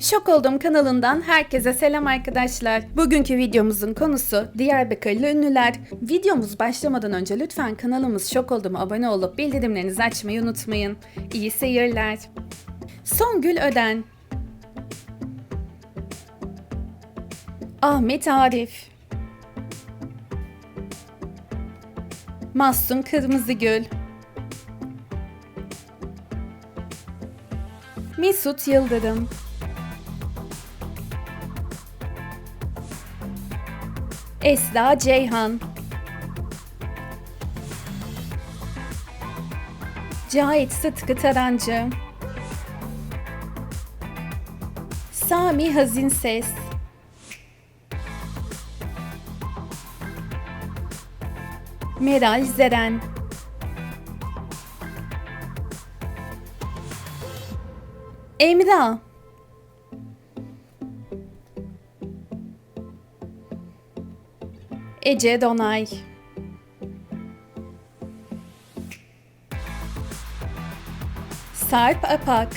Şok oldum kanalından herkese selam arkadaşlar. Bugünkü videomuzun konusu Diyarbakırlı ünlüler. Videomuz başlamadan önce lütfen kanalımız Şok Oldum'a abone olup bildirimlerinizi açmayı unutmayın. İyi seyirler. Songül Öden Ahmet Arif Mahsun Kırmızıgül Mesut Yıldırım Esra Ceyhan. Cahit Sıtkı Tarancı. Sami Hazin Ses. Meral Zeren. Emrah Ece Donay. Sarp Apak.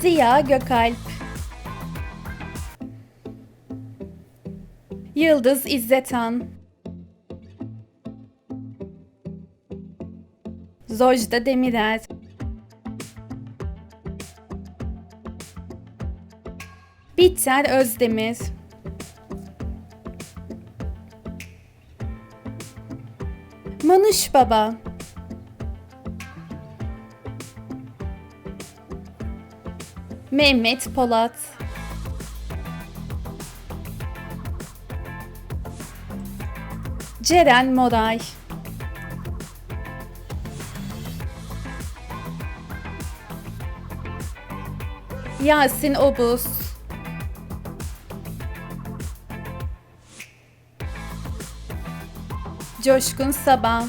Ziya Gökalp. Yıldız İzzetan. Zojda Demirer Biter Özdemir. Manuş Baba. Mehmet Polat. Ceren Moray. Yasin Obuz Coşkun Sabah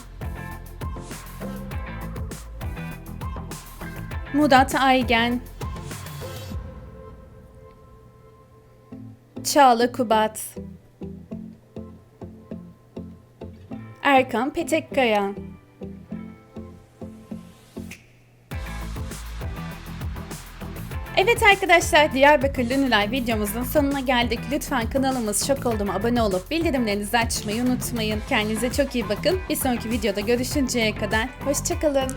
Murat Aygen. Çağla Kubat. Erkan Petekkaya Evet arkadaşlar Diyarbakırlı Ünlüler videomuzun sonuna geldik. Lütfen kanalımız Şok Oldum'a abone olup bildirimlerinizi açmayı unutmayın. Kendinize çok iyi bakın. Bir sonraki videoda görüşünceye kadar hoşçakalın.